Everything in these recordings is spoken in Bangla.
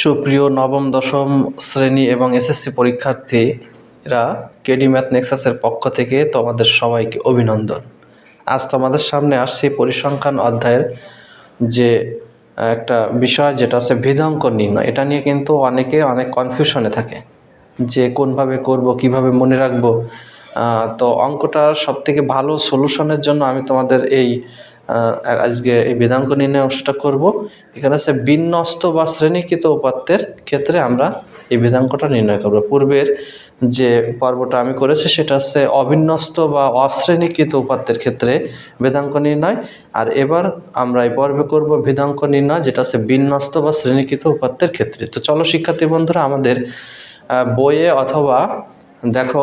সুপ্রিয় নবম, দশম শ্রেণি এবং এসএসসি পরীক্ষার্থীরা কেডি ম্যাথ নেক্সাসের পক্ষ থেকে তোমাদের সবাইকে অভিনন্দন। আজ তোমাদের সামনে আসছি পরিসংখ্যান অধ্যায়ের যে একটা বিষয় যেটা হচ্ছে ভেদাঙ্ক নির্ণয়। এটা নিয়ে কিন্তু অনেকে অনেক কনফিউশনে থাকে যে কোনভাবে করব, কীভাবে মনে রাখব। তো অঙ্কটার সব থেকে ভালো সলিউশনের জন্য আমি তোমাদের এই আজকে এই বেদাঙ্ক নির্ণয় অংশটা করব। এখানে হচ্ছে বিন্যস্ত বা শ্রেণীকৃত উপাত্তের ক্ষেত্রে আমরা এই বেদাঙ্কটা নির্ণয় করব। পূর্বের যে পর্বটা আমি করেছি, সেটা হচ্ছে অবিন্যস্ত বা অশ্রেণীকৃত উপাত্তের ক্ষেত্রে বেদাঙ্ক নির্ণয়। আর এবার আমরা এই পর্বে করব বেদাঙ্ক নির্ণয়, যেটা হচ্ছে বিন্যস্ত বা শ্রেণীকৃত উপাত্তের ক্ষেত্রে। তো চলো শিক্ষার্থী বন্ধুরা, আমাদের বইয়ে অথবা দেখো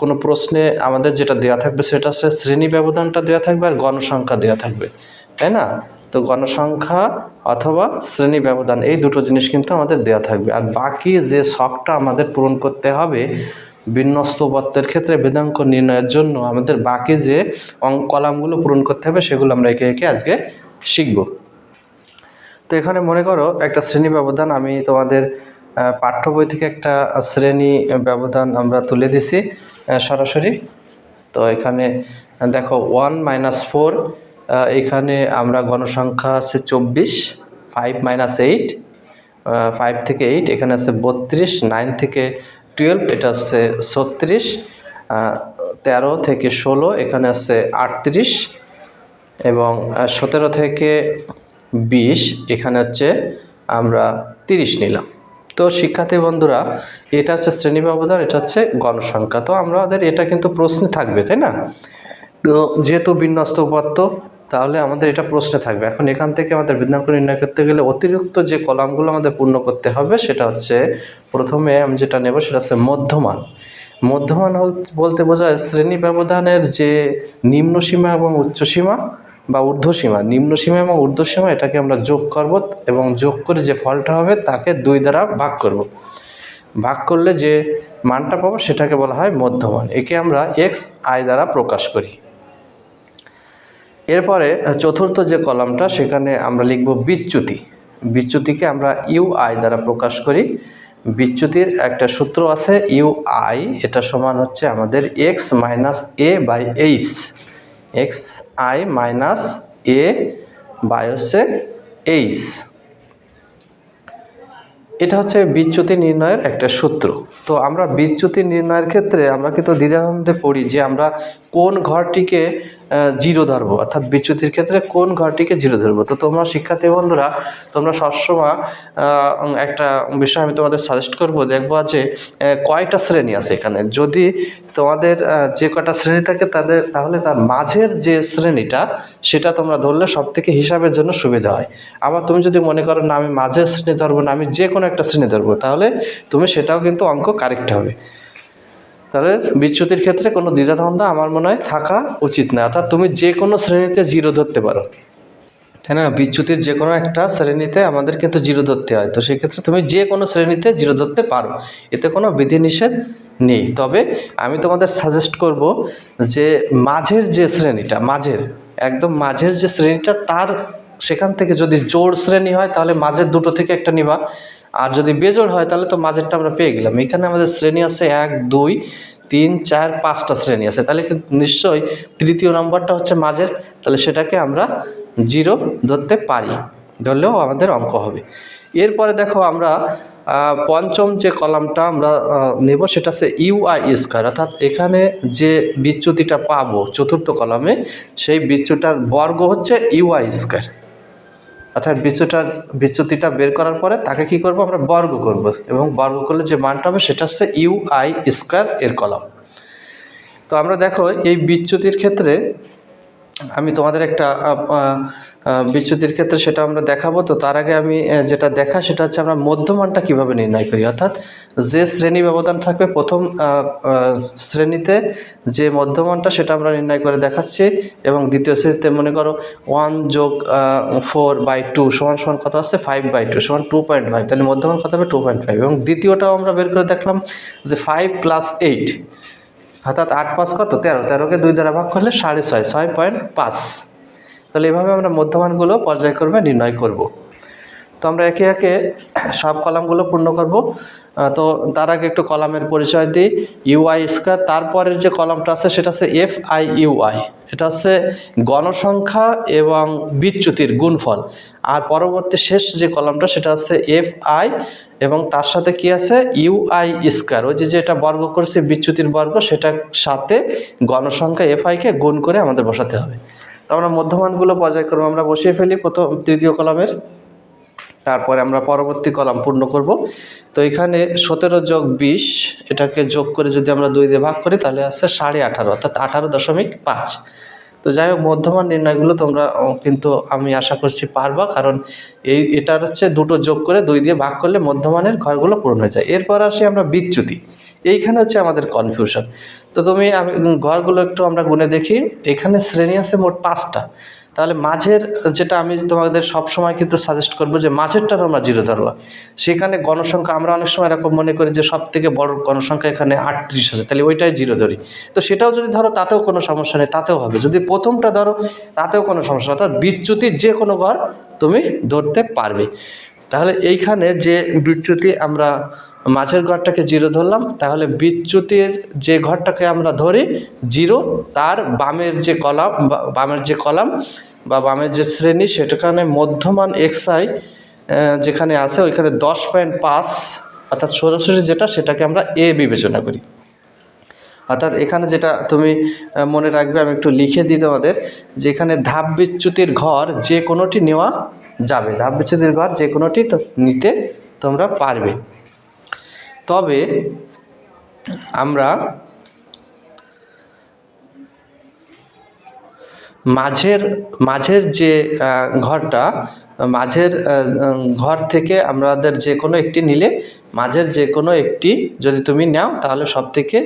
কোনো প্রশ্নে আমাদের যেটা দেওয়া থাকবে সেটা হচ্ছে শ্রেণি ব্যবধানটা দেওয়া থাকবে আর গণসংখ্যা দেওয়া থাকবে, তাই না? তো গণসংখ্যা অথবা শ্রেণি ব্যবধান, এই দুটো জিনিস কিন্তু আমাদের দেওয়া থাকবে। আর বাকি যে শখটা আমাদের পূরণ করতে হবে বিন্যস্ত উপাত্তের ক্ষেত্রে, বেদাঙ্ক নির্ণয়ের জন্য আমাদের বাকি যে কলামগুলো পূরণ করতে হবে সেগুলো আমরা একে একে আজকে শিখব। তো এখানে মনে করো একটা শ্রেণি ব্যবধান, আমি তোমাদের পাঠ্য বই থেকে একটা শ্রেণি ব্যবধান আমরা তুলে দিছি সরাসরি। তো এখানে দেখো ওয়ান মাইনাস ফোর এখানে আমরা গণসংখ্যা আছে চব্বিশ ফাইভ মাইনাস এইট ফাইভ থেকে এইট এখানে আছে বত্রিশ নাইন থেকে টুয়েলভ এটা হচ্ছে ছত্রিশ তেরো থেকে ষোলো, এখানে আছে আটত্রিশ, এবং সতেরো থেকে বিশ, এখানে হচ্ছে আমরা তিরিশ নিলাম। তো শিক্ষার্থী বন্ধুরা, এটা হচ্ছে শ্রেণি ব্যবধান, এটা হচ্ছে গণসংখ্যা। তো আমাদের এটা কিন্তু প্রশ্নে থাকবে, তাই না? তো যেহেতু বিন্যস্ত উপাত্ত, তাহলে আমাদের এটা প্রশ্নে থাকবে। এখন এখান থেকে আমাদের বিন্যাঙ্ক নির্ণয় করতে গেলে অতিরিক্ত যে কলামগুলো আমাদের পূর্ণ করতে হবে, সেটা হচ্ছে প্রথমে আমি যেটা নেব, সেটা হচ্ছে মধ্যমান। মধ্যমান বলতে বোঝায় শ্রেণি ব্যবধানের যে নিম্ন সীমা এবং উচ্চ সীমা বা ঊর্ধ্বসীমা নিম্ন সীমা এবং ঊর্ধ্বসীমা, এটাকে আমরা যোগ করব এবং যোগ করে যে ফলটা হবে তাকে দুই দ্বারা ভাগ করব। ভাগ করলে যে মানটা পাবো সেটাকে বলা হয় মধ্যমান। একে আমরা এক্স আই দ্বারা প্রকাশ করি। এরপরে চতুর্থ যে কলামটা, সেখানে আমরা লিখব বিচ্যুতি। বিচ্যুতিকে আমরা ইউ আই দ্বারা প্রকাশ করি। বিচ্যুতির একটা সূত্র আছে ইউ আই এটা সমান হচ্ছে আমাদের X minus A by H X I minus A by হচ্ছে এইচ এটা হচ্ছে বিচ্যুতি নির্ণয়ের একটা সূত্র। তো আমরা বিচ্যুতি নির্ণয়ের ক্ষেত্রে আমরা কিন্তু দ্বিধাদ্বন্দ্বে পড়ি যে আমরা কোন ঘরটিকে জিরো ধরবো অর্থাৎ বিচ্যুতির ক্ষেত্রে কোন ঘরটিকে জিরো ধরবো তো তোমরা শিক্ষার্থী বন্ধুরা, তোমরা সবসময় একটা বিষয় আমি তোমাদের সাজেস্ট করব, দেখব যে কয়টা শ্রেণি আছে এখানে। যদি তোমাদের যে কটা শ্রেণি থাকে তাদের, তাহলে তার মাঝের যে শ্রেণীটা, সেটা তোমরা ধরলে সব থেকে হিসাবের জন্য সুবিধা হয়। আবার তুমি যদি মনে করো না, আমি মাঝের শ্রেণি ধরবো না, আমি যে কোনো একটা শ্রেণি ধরবো, তাহলে তুমি সেটাও কিন্তু অঙ্ক কারেক্ট হবে। তাহলে বিচ্যুতির ক্ষেত্রে কোনো দ্বিধাদ্বন্দ্ব আমার মনে হয় থাকা উচিত না। অর্থাৎ তুমি যে কোনো শ্রেণীতে জিরো ধরতে পারো। তাই না? বিচ্যুতির যে কোনো একটা শ্রেণীতে আমাদের কিন্তু জিরো ধরতে হয়। তো সেক্ষেত্রে তুমি যে কোনো শ্রেণীতে জিরো ধরতে পারো। এতে কোনো বিধিনিষেধ নেই। তবে আমি তোমাদের সাজেস্ট করব যে মাঝের যে শ্রেণীটা, মাঝের, একদম মাঝের যে শ্রেণীটা, তার সেখান থেকে যদি জোর শ্রেণি হয়, তাহলে মাঝের দুটো থেকে একটা নিবা। আর যদি বেজোড় হয়, তাহলে তো মাঝেরটা আমরা পেয়ে গেলাম। এখানে আমাদের শ্রেণি আছে এক, দুই, তিন, চার, পাঁচটা শ্রেণি আছে। তাহলে কিন্তু নিশ্চয়ই তৃতীয় নম্বরটা হচ্ছে মাঝের। তাহলে সেটাকে আমরা জিরো ধরতে পারি। ধরলেও আমাদের অঙ্ক হবে। এরপরে দেখো আমরা পঞ্চম যে কলামটা আমরা নেব, সেটা হচ্ছে ইউআই স্কোয়ার অর্থাৎ এখানে যে বিচ্যুতিটা পাবো চতুর্থ কলামে, সেই বিচ্যুটার বর্গ হচ্ছে ইউআই স্কোয়ার অর্থাৎ বিচ্যুটার বিচ্যুতিটা বের করার পরে তাকে কি করব আমরা বর্গ করব এবং বর্গ করলে যে মানটা হবে সেটা হচ্ছে ইউ আই স্কোয়ার এর কলাম। তো আমরা দেখো এই বিচ্যুতির ক্ষেত্রে আমি তোমাদের একটা বিচ্যুতির ক্ষেত্রে সেটা আমরা দেখাবো। তো তার আগে আমি যেটা দেখা সেটা হচ্ছে আমরা মধ্যমানটা কীভাবে নির্ণয় করি? অর্থাৎ যে শ্রেণি ব্যবধান থাকবে প্রথম শ্রেণীতে যে মধ্যমানটা সেটা আমরা নির্ণয় করে দেখাচ্ছি এবং দ্বিতীয় শ্রেণীতে মনে করো ওয়ান যোগ ফোর বাই টু সমান সমান কত আসছে? ফাইভ বাই টু সমান টু পয়েন্ট ফাইভ। তাহলে মধ্যমান কত হবে? Two point five. এবং দ্বিতীয়টাও আমরা বের করে দেখলাম যে ফাইভ প্লাস এইট অর্থাৎ আট পাঁচ কত? তেরো। তেরোকে দুই দ্বারা ভাগ করলে সাড়ে ছয় ছয় পয়েন্ট পাঁচ। তাহলে এভাবে আমরা মধ্যমানগুলো পর্যায়ক্রমে নির্ণয় করব। তো আমরা একে একে সব কলামগুলো পূর্ণ করব। তো তার আগে একটু কলামের পরিচয় দিই। ইউআই স্কোয়ার তারপরের যে কলামটা আছে সেটা হচ্ছে এফ আই ইউআই এটা হচ্ছে গণসংখ্যা এবং বিচ্যুতির গুণফল। আর পরবর্তী শেষ যে কলামটা সেটা হচ্ছে এফ আই এবং তার সাথে কি আছে? ইউআই স্কোয়ার ওই যে যেটা বর্গ করছে বিচ্যুতির বর্গ, সেটার সাথে গণসংখ্যা এফ আইকে গুণ করে আমাদের বসাতে হবে। তো আমরা মধ্যমানগুলো পর্যায়ক্রমে আমরা বসিয়ে ফেলি প্রথম, তৃতীয় কলামের। তারপরে আমরা পরবর্তী কলাম পূর্ণ করব। তো এখানে সতেরো যোগ বিশ, এটাকে যোগ করে যদি আমরা দুই দিয়ে ভাগ করি, তাহলে আসছে সাড়ে আঠারো, অর্থাৎ আঠারো দশমিক পাঁচ। তো যাই হোক, মধ্যমান নির্ণয়গুলো তোমরা কিন্তু আমি আশা করছি পারবা, কারণ এই, এটার হচ্ছে দুটো যোগ করে দুই দিয়ে ভাগ করলে মধ্যমানের ঘরগুলো পূরণ হয়ে যায়। এরপর আসি আমরা বিচ্যুতি। এইখানে হচ্ছে আমাদের কনফিউশন তো তুমি আমি, ঘরগুলো একটু আমরা গুনে দেখি। এখানে শ্রেণি আছে মোট পাঁচটা। তাহলে মাঝের যেটা আমি তোমাদের সব সময় কিন্তু সাজেস্ট করব যে মাঝেরটা তোমরা জিরো ধরবা সেখানে গণসংখ্যা আমরা অনেক সময় এরকম মনে করি যে সব থেকে বড় গণসংখ্যা এখানে আটত্রিশ আছে, তাহলে ওইটাই জিরো ধরি। তো সেটাও যদি ধরো তাতেও কোনো সমস্যা নেই, তাতেও হবে। যদি প্রথমটা ধরো, তাতেও কোনো সমস্যা অর্থাৎ বিচ্যুতির যে কোনো ঘর তুমি ধরতে পারবে। তাহলে এইখানে যে বিচ্যুতি আমরা মাঝের ঘরটাকে জিরো ধরলাম, তাহলে বিচ্যুতির যে ঘরটাকে আমরা ধরি, জিরো, তার বামের যে কলাম বামের যে কলাম বা বামের যে শ্রেণি সেটাখানে মধ্যমান এক্সআই যেখানে আছে ওইখানে দশ পয়েন্ট পাঁচ, অর্থাৎ সোজাসুজি যেটা সেটাকে আমরা এ বিবেচনা করি। অর্থাৎ এখানে যেটা তুমি মনে রাখবে, আমি একটু লিখে দিই তোমাদের, যে এখানে ধাপ বিচ্যুতির ঘর যে কোনোটি নেওয়া যাবে। ধাপ বিচ্যুতির ঘর যে কোনোটি তো নিতে তোমরা পারবে। তবে আমরা মাঝের মাঝের যে ঘরটা, মাঝের ঘর থেকে আমাদের যে কোনো একটি নিলে, মাঝের যে কোনো একটি যদি তুমি নাও, তাহলে সব থেকে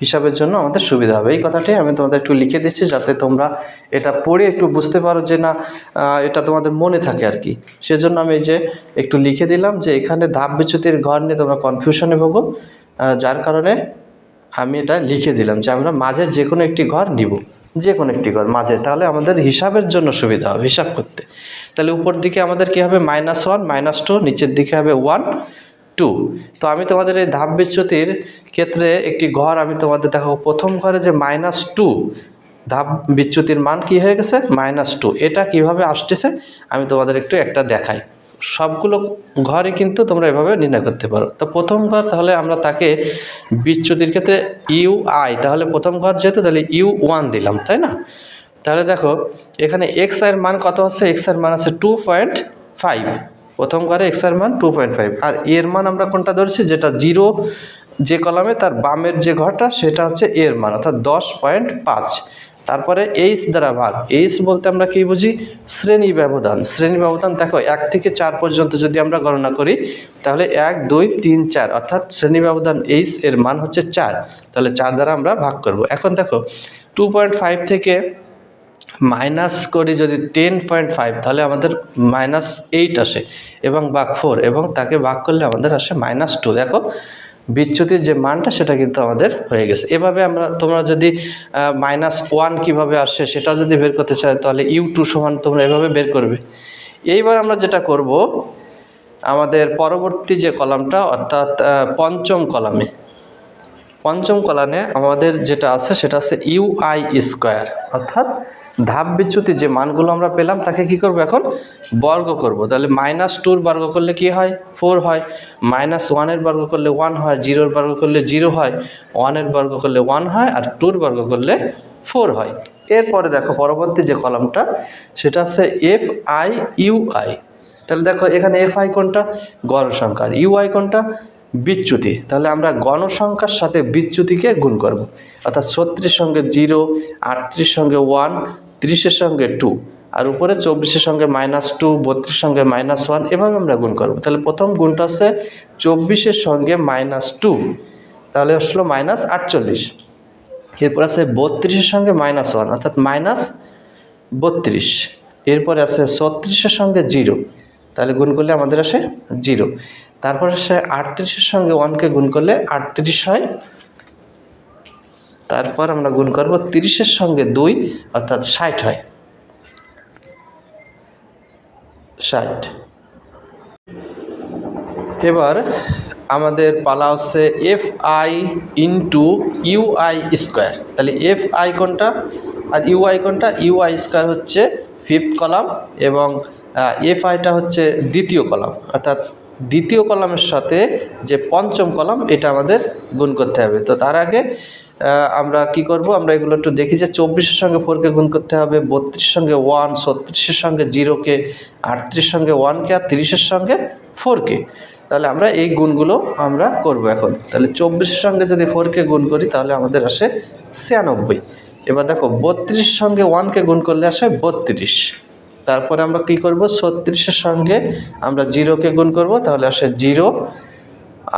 হিসাবের জন্য আমাদের সুবিধা হবে। এই কথাটাই আমি তোমাদের একটু লিখে দিচ্ছি যাতে তোমরা এটা পড়ে একটু বুঝতে পারো যে না এটা তোমাদের মনে থাকে আর কি। সেজন্য আমি যে একটু লিখে দিলাম যে এখানে ধাপ বিচ্যুতির ঘর নিয়ে তোমরা কনফিউশনে ভোগো যার কারণে আমি এটা লিখে দিলাম যে আমরা মাঝের যে কোনো একটি ঘর নিব। যে কোনো একটি ঘর, মাঝে। তাহলে আমাদের হিসাবের জন্য সুবিধা হবে, হিসাব করতে। তাহলে উপর দিকে আমাদের কী হবে? মাইনাস ওয়ান মাইনাস টু নিচের দিকে হবে ওয়ান টু তো আমি তোমাদের এই ধাপ বিচ্যুতির ক্ষেত্রে একটি ঘর, আমি তোমাদের দেখাবো। প্রথম ঘরে যে মাইনাস টু ধাপ বিচ্যুতির মান কি হয়ে গেছে? মাইনাস টু এটা কীভাবে আসতেছে? আমি তোমাদের একটু একটা দেখাই। সবগুলো ঘরই কিন্তু তোমরা এভাবে নির্ণয় করতে পারো। তো প্রথম ঘর তাহলে আমরা তাকে বিচ্যুতির ক্ষেত্রে ইউ আই তাহলে প্রথম ঘর যেহেতু তাহলে ইউ ওয়ান দিলাম, তাই না? তাহলে দেখো, এখানে এক্সের মান কত আছে এক্সের মান আছে টু পয়েন্ট ফাইভ প্রথম ঘরে এক্সের মান টু পয়েন্ট ফাইভ আর এর মান আমরা কোনটা ধরছি? যেটা জিরো যে কলামে তার বামের যে ঘরটা, সেটা হচ্ছে এর মান, অর্থাৎ দশ পয়েন্ট পাঁচ। তারপরে এইচ দ্বারা ভাগ। এইচ বলতে আমরা কি বুঝি? শ্রেণি ব্যবধান। শ্রেণি ব্যবধান দেখো, এক থেকে চার পর্যন্ত যদি আমরা গণনা করি, তাহলে এক, দুই, তিন, চার, অর্থাৎ শ্রেণি ব্যবধান এইচ এর মান হচ্ছে চার। তাহলে চার দ্বারা আমরা ভাগ করব। এখন দেখো টু পয়েন্ট ফাইভ থেকে মাইনাস করি যদি টেন পয়েন্ট ফাইভ তাহলে আমাদের মাইনাস এইট আসে এবং বাঘ ফোর এবং তাকে ভাগ করলে আমাদের আসে মাইনাস টু দেখো বিচ্যুতির যে মানটা সেটা কিন্তু আমাদের হয়ে গেছে। এভাবে আমরা, তোমরা যদি মাইনাস ওয়ান কীভাবে আসে সেটাও যদি বের করতে চাই তাহলে ইউ টু সমান তোমরা এভাবে বের করবে। এইবার আমরা যেটা করব, আমাদের পরবর্তী যে কলামটা, অর্থাৎ পঞ্চম কলামে। পঞ্চম কলামে আমাদের যেটা আছে, সেটা আছে ইউআই স্কোয়ার অর্থাৎ ধাপ বিচ্যুতি যে মানগুলো আমরা পেলাম, তাকে কি করব এখন? বর্গ করব। তাহলে মাইনাস টুর বর্গ করলে কি হয়? ফোর হয়। মাইনাস ওয়ানের বর্গ করলে ওয়ান হয়। জিরোর বর্গ করলে জিরো হয়। ওয়ানের বর্গ করলে ওয়ান হয়। আর টুর বর্গ করলে ফোর হয়। এরপরে দেখো পরবর্তী যে কলামটা, সেটা হচ্ছে এফ আই ইউ আই তাহলে দেখো এখানে এফ আই কোনটা? গণসংখ্যা আর ইউআই কোনটা? বিচ্যুতি। তাহলে আমরা গণসংখ্যার সাথে বিচ্যুতিকে গুণ করব। অর্থাৎ ছত্রিশ সঙ্গে জিরো আটত্রিশ সঙ্গে ওয়ান ত্রিশের সঙ্গে টু আর উপরে চব্বিশের সঙ্গে মাইনাস টু বত্রিশ সঙ্গে মাইনাস ওয়ান এভাবে আমরা গুণ করব। তাহলে প্রথম গুণটা হচ্ছে চব্বিশের সঙ্গে মাইনাস টু তাহলে আসলো মাইনাস আটচল্লিশ। এরপর আছে বত্রিশের সঙ্গে মাইনাস ওয়ান অর্থাৎ মাইনাস বত্রিশ। এরপরে আছে ছত্রিশের সঙ্গে জিরো তাহলে গুণ করলে আমাদের আসে জিরো তারপর আসে আটত্রিশের সঙ্গে ওয়ানকে গুণ করলে আটত্রিশ হয় তারপর আমরা গুণ করব তিরিশের সঙ্গে দুই, অর্থাৎ ষাট হয়। ষাট। এবার আমাদের পালা হচ্ছে F I into U I square তাহলে এফ আই কোনটা? আর ইউ আই কোনটা? ইউ আই স্কোয়ার হচ্ছে ফিফথ কলাম এবং এফ আইটা হচ্ছে দ্বিতীয় কলাম অর্থাৎ দ্বিতীয় কলামের সাথে যে পঞ্চম কলাম এটা আমাদের গুণ করতে হবে। তো তার আগে আমরা কি করব? আমরা এগুলো একটু দেখি যে চব্বিশের সঙ্গে ফোরকে গুণ করতে হবে, বত্রিশের সঙ্গে ওয়ান ছত্রিশের সঙ্গে জিরোকে আটত্রিশের সঙ্গে ওয়ানকে আর তিরিশের সঙ্গে ফোরকে তাহলে আমরা এই গুণগুলো আমরা করব এখন। তাহলে চব্বিশের সঙ্গে যদি ফোরকে গুণ করি, তাহলে আমাদের আসে ছিয়ানব্বই। এবার দেখো, বত্রিশের সঙ্গে ওয়ানকে গুণ করলে আসে বত্রিশ। তারপরে আমরা কি করব? ছত্রিশের সঙ্গে আমরা জিরোকে গুণ করব, তাহলে আসে জিরো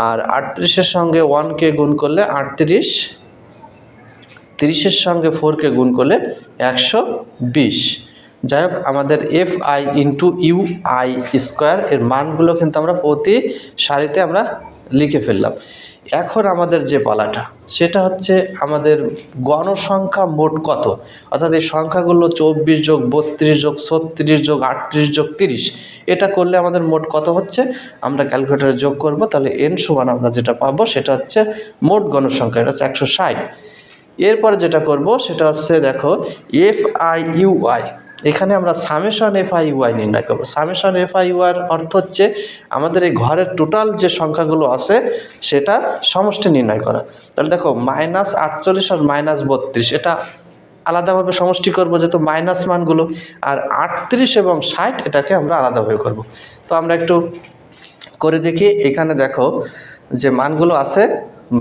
আর আটত্রিশের সঙ্গে ওয়ানকে গুণ করলে আটত্রিশ। তিরিশের সঙ্গে ফোরকে গুণ করলে একশো বিশ। যাই হোক, আমাদের F I into U I square এর মানগুলো কিন্তু আমরা প্রতি সারিতে আমরা লিখে ফেললাম। এখন আমাদের যে পালাটা, সেটা হচ্ছে আমাদের গণসংখ্যা মোট কত? অর্থাৎ এই সংখ্যাগুলো চব্বিশ যোগ বত্রিশ যোগ ছত্রিশ যোগ আটত্রিশ যোগ তিরিশ, এটা করলে আমাদের মোট কত হচ্ছে? আমরা ক্যালকুলেটারে যোগ করব, তাহলে এন সমান আমরা যেটা পাবো, সেটা হচ্ছে মোট গণসংখ্যা, এটা হচ্ছে একশো ষাট। এরপর যেটা করব, সেটা হচ্ছে দেখো এফ আই ইউ আই এখানে আমরা সামেশন এফ আই ওয়াই নির্ণয় করব। সামেশন এফ আই ওয়ার অর্থ হচ্ছে আমাদের এই ঘরের টোটাল যে সংখ্যাগুলো আছে, সেটার সমষ্টি নির্ণয় করা। তাহলে দেখো মাইনাস আটচল্লিশ আর মাইনাস বত্রিশ, এটা আলাদাভাবে সমষ্টি করব যেহেতু মাইনাস মানগুলো, আর আটত্রিশ এবং ষাট এটাকে আমরা আলাদাভাবে করব। তো আমরা একটু করে দেখি, এখানে দেখো যে মানগুলো আছে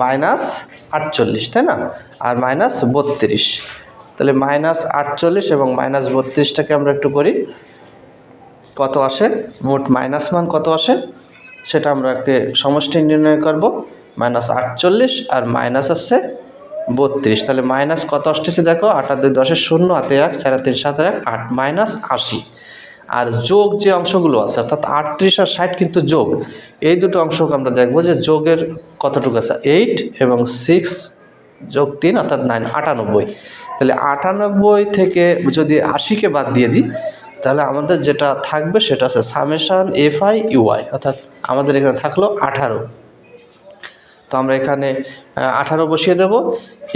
মাইনাস আটচল্লিশ, তাই না? আর মাইনাস বত্রিশ। তাহলে মাইনাস আটচল্লিশ এবং মাইনাস বত্রিশটাকে আমরা একটু করি। কত আসে? মোট মাইনাস মান কত আসে? সেটা আমরা সমষ্টি নির্ণয় করব। মাইনাস আটচল্লিশ আর মাইনাস আসছে বত্রিশ। তাহলে মাইনাস কত আসতেছে দেখো? আটার দুই দশের শূন্য হাতে এক, চার তিন, সাত এক, আট মাইনাস আশি। আর যোগ যে অংশগুলো আছে, অর্থাৎ আটত্রিশ আর ষাট কিন্তু যোগ, এই দুটো অংশকে আমরা দেখব যে যোগের কতটুকু আছে এইট এবং সিক্স যোগ তিন, অর্থাৎ নাইন আটানব্বই। তাহলে আটানব্বই থেকে যদি আশিকে বাদ দিয়ে দিই, তাহলে আমাদের যেটা থাকবে সেটা আছে সামেশান এফ আই ইউআই অর্থাৎ আমাদের এখানে থাকল আঠারো। তো আমরা এখানে আঠারো বসিয়ে দেব।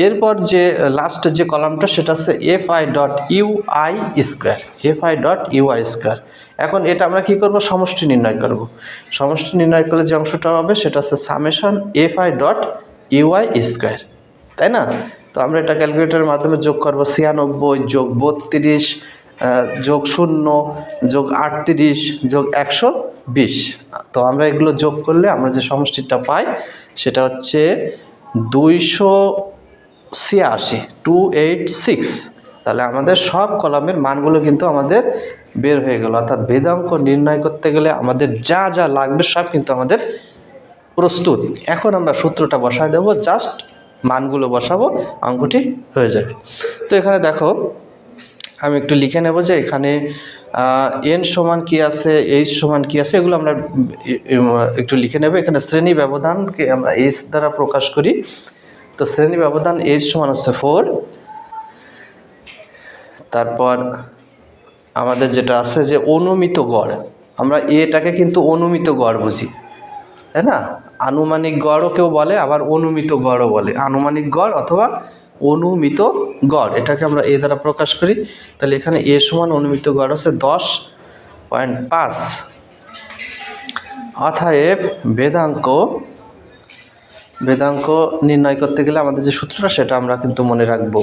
এরপর যে লাস্ট যে কলামটা, সেটা হচ্ছে F I dot U I square F I dot U I square এখন এটা আমরা কি করব? সমষ্টি নির্ণয় করব। সমষ্টি নির্ণয় করলে যে অংশটা হবে, সেটা হচ্ছে summation F I dot U I square তাই না? তো আমরা এটা ক্যালকুলেটরের মাধ্যমে যোগ করব, ছিয়ানব্বই যোগ বত্রিশ যোগ শূন্য, যোগ আটত্রিশ, যোগ একশো বিশ। তো আমরা এগুলো যোগ করলে আমরা যে সমষ্টিটা পাই, সেটা হচ্ছে দুইশো ছিয়াশি টু এইট সিক্স তাহলে আমাদের সব কলামের মানগুলো কিন্তু আমাদের বের হয়ে গেল। অর্থাৎ বেদাঙ্ক নির্ণয় করতে গেলে আমাদের যা যা লাগবে সব কিন্তু আমাদের প্রস্তুত। এখন আমরা সূত্রটা বসায় দেবো, জাস্ট মানগুলো বসাবো, অঙ্কটি হয়ে যাবে। তো এখানে দেখো আমি একটু লিখে নেব যে এখানে এন সমান কি আছে এইচ সমান কি আছে, এগুলো আমরা একটু লিখে নেব। এখানে শ্রেণি ব্যবধানকে আমরা এইচ দ্বারা প্রকাশ করি। তো শ্রেণি ব্যবধান এইচ সমান হচ্ছে ফোর তারপর আমাদের যেটা আছে যে অনুমিত গড়, আমরা এটাকে কিন্তু অনুমিত গড় বুঝি, তাই না? আনুমানিক গড়ও কেউ বলে, আবার অনুমিত গড়ও বলে। আনুমানিক গড় অথবা অনুমিত গড়, এটাকে আমরা এ দ্বারা প্রকাশ করি। তাহলে এখানে এ সমান অনুমিত গড় হচ্ছে দশ পয়েন্ট পাঁচ। অতএব বেদাঙ্ক বেদাঙ্ক নির্ণয় করতে গেলে আমাদের যে সূত্রটা, সেটা আমরা কিন্তু মনে রাখব।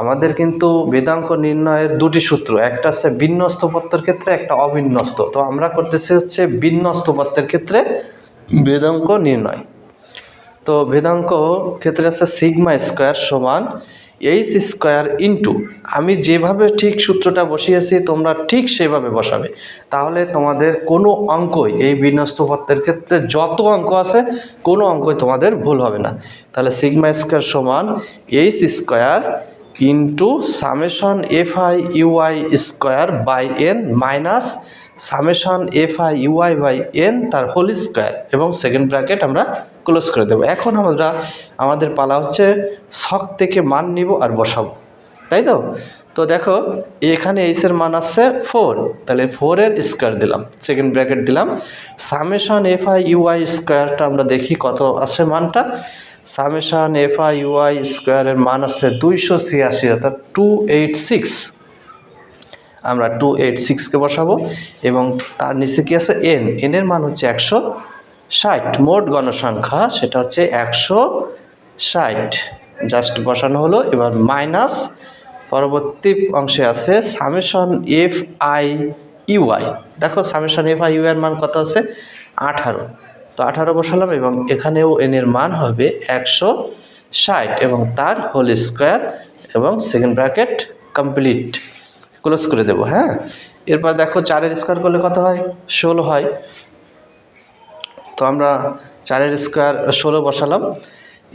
আমাদের কিন্তু বেদাঙ্ক নির্ণয়ের দুটি সূত্র, একটা হচ্ছে বিন্যস্ত পত্রের ক্ষেত্রে, একটা অবিন্যস্ত। তো আমরা করতেছি হচ্ছে বিন্যস্ত পত্রের ক্ষেত্রে বেদাঙ্ক নির্ণয়। তো বেদাঙ্ক ক্ষেত্রে আছে সিগমা স্কোয়ার সমান এইচ স্কোয়ার ইন্টু আমি যেভাবে ঠিক সূত্রটা বসিয়েছি, তোমরা ঠিক সেভাবে বসাবে। তাহলে তোমাদের কোনো অঙ্কই এই বিন্যস্ত পত্রের ক্ষেত্রে যত অঙ্ক আছে, কোনো অঙ্কই তোমাদের ভুল হবে না। তাহলে সিগমা স্কোয়ার সমান H square into summation F I U I square by N minus summation F I U I by N তার হোল স্কোয়ার এবং সেকেন্ড ব্র্যাকেট আমরা ক্লোজ করে দেবো। এখন আমরা, আমাদের পালা হচ্ছে শখ থেকে মান নিব আর বসাবো। তাই তো? তো দেখো, এখানে এইসের মান আসছে ফোর তাহলে ফোরের স্কোয়ার দিলাম। সেকেন্ড ব্র্যাকেট দিলাম। Summation F I U I স্কোয়ারটা আমরা দেখি কত আসে মানটা। সামেশন এফ আই ইউআই স্কোয়ারের মান আসছে দুইশো ছিয়াশি, অর্থাৎ টু এইট সিক্স আমরা টু এইট সিক্সকে বসাবো এবং তার নিচে কি আছে? এন এনের মান হচ্ছে একশো। ষাট, মোট গণসংখ্যা সেটা হচ্ছে একশো ষাট। জাস্ট বসানো হলো, এবার মাইনাস পরবর্তী অংশে আছে summation F I U I দেখো সামেশন এফ আই ইউ এর মান কত আছে? আঠারো। তো আঠারো বসালাম এবং এখানেও এনের মান হবে একশো ষাট এবং তার হোল স্কোয়ার এবং সেকেন্ড ব্র্যাকেট কমপ্লিট ক্লোজ করে দেবো হ্যাঁ? এরপর দেখো চারের স্কোয়ার করলে কত হয়? ষোলো হয়। তো আমরা চারের স্কোয়ার ষোলো বসালাম।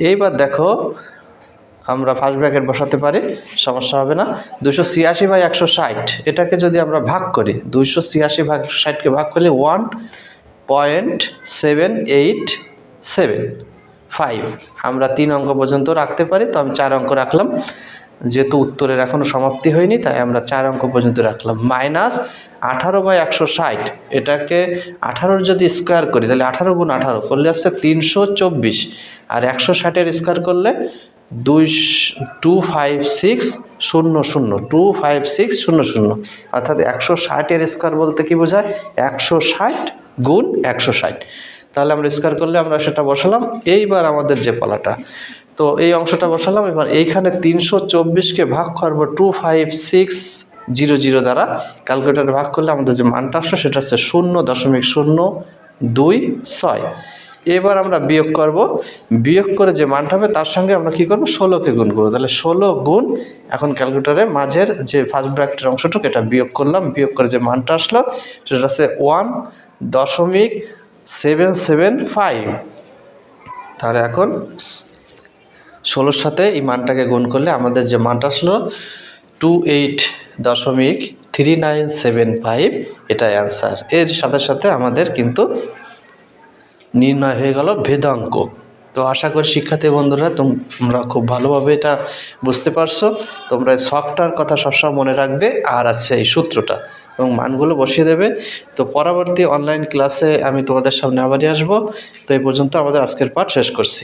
এইবার দেখো, আমরা ফার্স্ট ব্র্যাকেট বসাতে পারি, সমস্যা হবে না। দুশো ছিয়াশি বাই একশো ষাট, এটাকে যদি আমরা ভাগ করি, দুইশো ছিয়াশি ভাগ ষাটকে ভাগ করলে one point seven eight seven five আমরা তিন অঙ্ক পর্যন্ত রাখতে পারি, তো আমি চার অঙ্ক রাখলাম। যেহেতু উত্তরের এখনও সমাপ্তি হয়নি, তাই আমরা চার অঙ্ক পর্যন্ত রাখলাম। মাইনাস আঠারো বাই একশো ষাট, এটাকে আঠারোর যদি স্কোয়ার করি, তাহলে আঠারো গুণ আঠারো, করলে আসছে তিনশো চব্বিশ। আর একশো ষাটের স্কোয়ার করলে দুই টু ফাইভ সিক্স শূন্য শূন্য, টু ফাইভ সিক্স শূন্য শূন্য। অর্থাৎ একশো ষাটের স্কোয়ার বলতে কি বোঝায়? একশো ষাট গুণ একশো ষাট। তাহলে আমরা স্কোয়ার করলে আমরা সেটা বসালাম। এইবার আমাদের যে পালাটা তো এই অংশটা বসালাম। এবার এইখানে তিনশো চব্বিশকে ভাগ করব two five six zero zero দ্বারা। ক্যালকুলেটারে ভাগ করলে আমাদের যে মানটা আসবে সেটা হচ্ছে শূন্য দশমিক শূন্য দুই ছয়। এবার আমরা বিয়োগ করব। বিয়োগ করে যে মানটা হবে তার সঙ্গে আমরা কি করব? ষোলোকে গুণ করব। তাহলে ষোলো গুণ এখন ক্যালকুলেটারে মাঝের যে ফার্স্ট ব্র্যাকেটের অংশটুকু, এটা বিয়োগ করলাম। বিয়োগ করে যে মানটা আসলো সেটা হচ্ছে ওয়ান দশমিক সেভেন সেভেন ফাইভ তাহলে এখন ষোলোর সাথে এই মানটাকে গুণ করলে আমাদের যে মানটা আসলো টু এইট দশমিক থ্রি নাইন সেভেন ফাইভ এটাই অ্যান্সার। এর সাথে সাথে আমাদের কিন্তু নির্ণয় হয়ে গেল ভেদাঙ্ক। তো আশা করি শিক্ষার্থী বন্ধুরা, তোমরা খুব ভালোভাবে এটা বুঝতে পারছ। তোমরা এই শখটার কথা সবসময় মনে রাখবে। আর আছে এই সূত্রটা এবং মানগুলো বসিয়ে দেবে। তো পরবর্তী অনলাইন ক্লাসে আমি তোমাদের সামনে আবারই আসব। তো এই পর্যন্ত আমাদের আজকের পাঠ শেষ করছি।